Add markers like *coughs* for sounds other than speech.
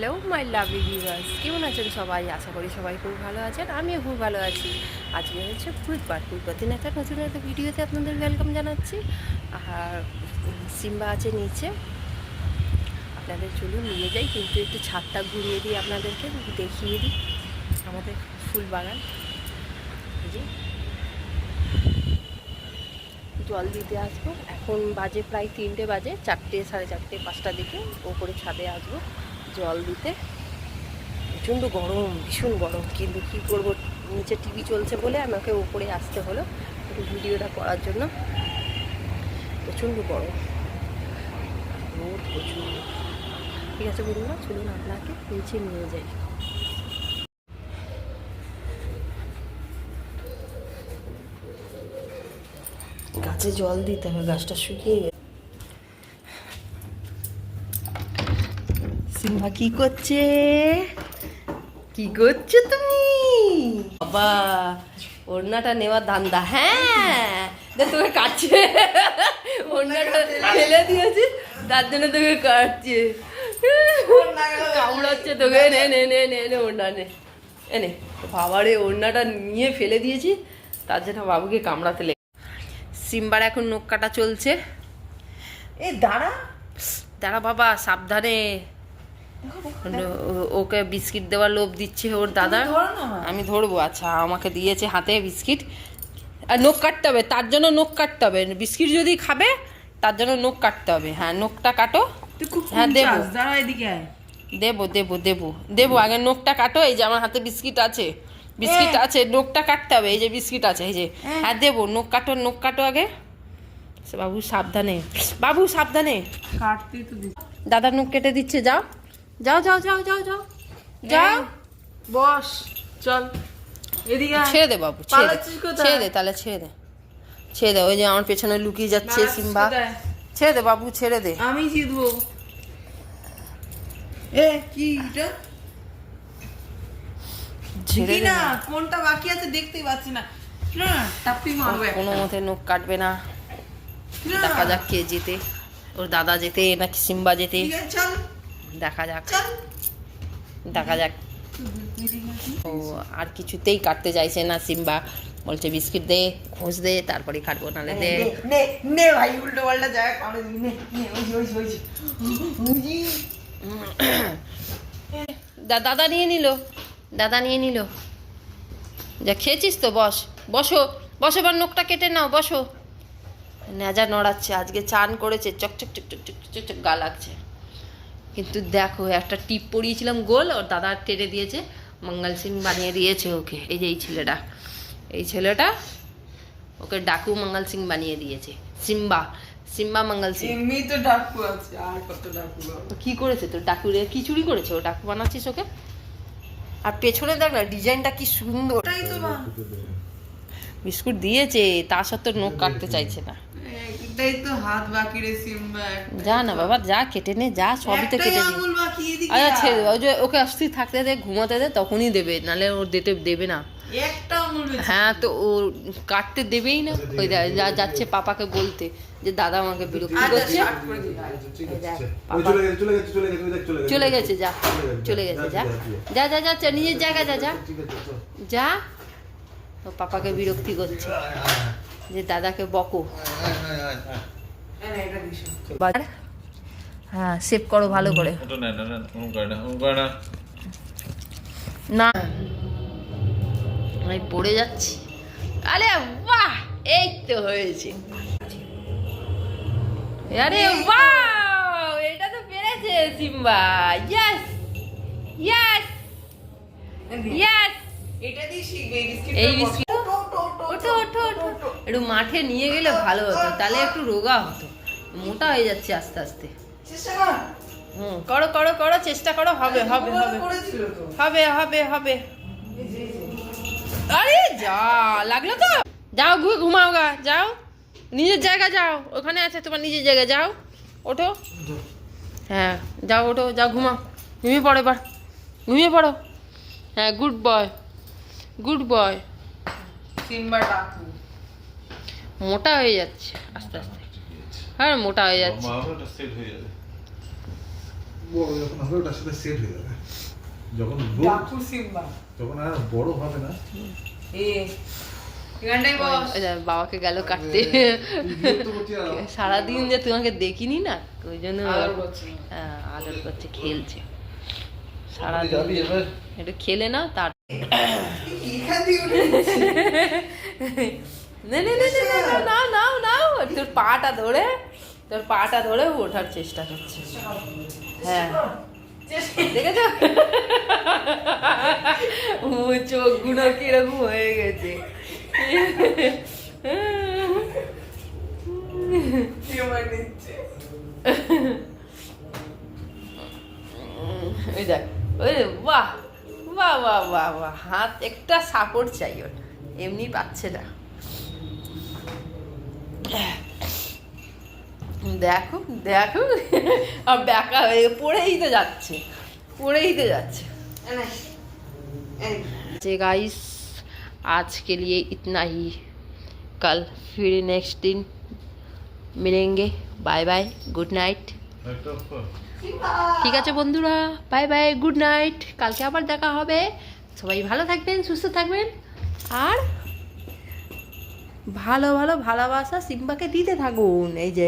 Hello my lovely viewers কেমন আছেন সবাই? আশা করি সবাই খুব ভালো আছেন। আমিও খুব ভালো আছি। আজকে হচ্ছে বুধবার বুধবার দিন একটা নতুন একটা ভিডিওতে আপনাদের ওয়েলকাম জানাচ্ছি। আর সিম্বা আছে নিচে। আপনাদের চলুন নিয়ে যাই, কিন্তু একটু ছাদটা ঘুরিয়ে দিই আপনাদেরকে, দেখিয়ে দিই আমাদের ফুল বাগান। জল দিতে আসব। এখন বাজে প্রায় তিনটে বাজে, চারটে, সাড়ে চারটে পাঁচটা দিকে ওপরে ছাদে আসব। জল দিতে। প্রচণ্ড গরম, ভীষণ গরম। কিন্তু কী করব? নিচে টিভি চলছে বলে আমাকে উপরে আসতে হলো একটু ভিডিওটা করার জন্য। প্রচণ্ড গরম। রোদ প্রচুর ঠিক আছে বলুন না চলুন আপনাকে নিচে নিয়ে যাই। গাছে জল দিতে হবে, গাছটা শুকিয়ে সিম্বা কি করছে? কি করছ তুমি? বাবা ওড়নাটা নেওয়ার ধান্দা। হ্যাঁ তোকে কাটছে। ওড়নাটা ফেলে দিয়েছি তার জন্য তোকে কাটছে। কামড়াচ্ছে তোকে। নে নে নে নে নে ওড়না নে। এনে বাবারে ওড়নাটা নিয়ে ফেলে দিয়েছি তার জন্য বাবুকে কামড়াতে লেগে সিম্বার এখন নখ কাটা চলছে। এ দাঁড়া। দাঁড়া বাবা সাবধানে। ওকে বিস্কিট দেওয়ার লোভ দিচ্ছে ওর দাদা। আমি ধরবো আচ্ছা আমাকে দিয়েছে হাতে বিস্কিট। আর নখ কাটতে হবে তার জন্য নখ কাটতে হবে। বিস্কিট যদি খাবে তার জন্য নখ কাটতে হবে। হ্যাঁ নখটা কাটো। হ্যাঁ, দেবো। দেবো দেবো দেবো দেবো আগে নখটা কাটো এই যে আমার হাতে বিস্কিট আছে। বিস্কিট আছে নখটা কাটতে হবে এই যে বিস্কিট আছে এই যে। হ্যাঁ দেবো নখ কাটো নখ কাটো আগে। বাবু সাবধানে। বাবু সাবধানে। কাটতেই তো দাদার নখ কেটে দিচ্ছে যাও। যাও যাও যাও যাও যাও। যাও। বস চল। এদিকে ছেড়ে দে বাবু ছেড়ে দে। ছেড়ে দে তাহলে ছেড়ে দে। ছেড়ে দে ওই যে আমার পেছনে লুকিয়ে যাচ্ছে সিম্বা। ছেড়ে দে বাবু ছেড়ে দে। আমি জিতবো। এ কি এটা? ছেড়ে না না। কোনটা বাকি আছে দেখতেই পাচ্ছি না। কোনো মতে নখ কাটবে না। না। দেখা যাক কে যেতে ওর দাদা যেতে নাকি সিম্বা যেতে চল। দেখা যাক। দেখা যাক। ও আর কিছুতেই কাটতে চাইছে না সিম্বা। বলছে বিস্কিট দে ঘোষ দে তারপরে কাটবো নালে দে। নে, ভাই উল্টো পাল্টা জায়গা করে দিবি নে নে ওই যে, ওই যে, ওই যে। উজি। দা- দাদা নিয়ে নিল দাদা নিয়ে নিল। যা খেয়েছিস তো বস বসো বসো এবার নখটা কেটে নাও বসো। নেজা নড়াচ্ছে আজকে চান করেছে চকচক চক চক চক চক চক গা লাগছে। কিন্তু দেখো একটা টিপ পরিয়েছিলাম গোল ওর দাদা টেনে দিয়েছে। মঙ্গল সিং বানিয়ে দিয়েছে ওকে এই যে এই ছেলেটা। এই ছেলেটা ওকে ডাকু মঙ্গল সিং বানিয়ে দিয়েছে। Simba Simba Mangal Singh. এমনি তো ডাকু আছে আর কত ডাকু কি করেছে তো ডাকুরে কি চুরি করেছে? ও ডাকু বানাচ্ছিস ওকে? আর পেছনে দেখ না ডিজাইনটা কি সুন্দর। বিস্কুট দিয়েছে তা সত্ত্বেও নখ কাটতে চাইছে না। এটাই তো হাত বাকি রে সিম্বা যা না বাবা যা কেটে নে যা সবই তো কেটে দিই আঙুল বাকি এদিকে আচ্ছা ছেড়ে দে, ওই যে ওকে অস্থির থাকতে দে ঘুমাতে দে তখনই দেবে নালে ওর দিতে দেবে না। একটা আঙুল হ্যাঁ তো ও কাটতে দেবেই না। ওই যা যাচ্ছে পাপাকে বলতে যে দাদা আমাকে বিরক্তি আচ্ছা, করছে। start করে দিই। ঠিক এই দেখ, আছে পাপা- ওই চলে গেছে চলে চলে গেছে ওই দেখ চলে গেছে চলে গেছে যা চলে গেছে যা যা। যা যা যা, নিজের জায়গা যা যা। যা। ও পাপাকে বিরক্তি করছে। যে দাদাকে বকো। হ্যাঁ। হ্যাঁ সেভ করো ভালো করে। না না না ওরকম করে না ওরকম করে না। না। আমি পড়ে যাচ্ছি। আরে বাহ এই তো হয়েছে। আরে বাহ এটা তো পেরেছে সিম্বা। ইয়েস ইয়েস ইয়েস এটা দিয়ে শিখবে এই বিস্কিট ওঠো ওঠো ওঠো। একটু মাঠে নিয়ে গেলে ভালো হতো তাহলে একটু রোগা হতো। মোটা হয়ে যাচ্ছে আস্তে আস্তে। হুম করো করো করো চেষ্টা করো হবে হবে হবে। হবে হবে হবে। আরে যা লাগল তো? যাও ঘুমাও গা যাও। নিজের জায়গা যাও ওখানে আছে তোমার নিজের জায়গা যাও। ওঠো। হ্যাঁ যাও ওঠো যাও ঘুমাও। ঘুমিয়ে পড়ো এবার। ঘুমিয়ে পড়ো। হ্যাঁ good boy. Good boy. Simba Daku মোটা হয়ে যাচ্ছে আস্তে আস্তে। হ্যাঁ মোটা হয়ে যাচ্ছে। সেট হয়ে যাবে। যখন হবে ওটার সাথে সেট হয়ে যাবে। যখন ডাকু সিম্বা যখন আর বড় হবে না। এ এখানটাই বস। ওই যে বাবাকে গেল কাটতে। *laughs* সারাদিন যে তোমাকে দেখিনি না ওই জন্য আদর করছে। হ্যাঁ, খেলছে। সারা তুই একটু খেলে নাও তার *coughs* এখান থেকে। নে নে নে নে, নে, নাও, নাও নাও। তোর পাটা ধরে তোর পাটা ধরে ওঠার চেষ্টা করছে। হ্যাঁ। দেখেছ? ও চোখ কীরকম হয়ে গেছে। ওই দেখ ওই বাহ। বাহ বাহ বাহ বাহ হাত একটা সাপোর্ট চাই ওর এমনি পাচ্ছে না দেখো দেখো আর ব্যাকা হয়ে পড়েই তো যাচ্ছে পড়েই তো যাচ্ছে এ নে, এই। যে गाइस आज के लिए इतना ही कल फिर नेक्स्ट दिन मिलेंगे बाय बाय गुड नाइट একটা অফার ঠিক আছে বন্ধুরা বাই বাই গুড নাইট কালকে আবার দেখা হবে। সবাই ভালো থাকবেন, সুস্থ থাকবেন। আর ভালো ভালো ভালোবাসা সিম্বাকে দিতে থাকুন, এই যে।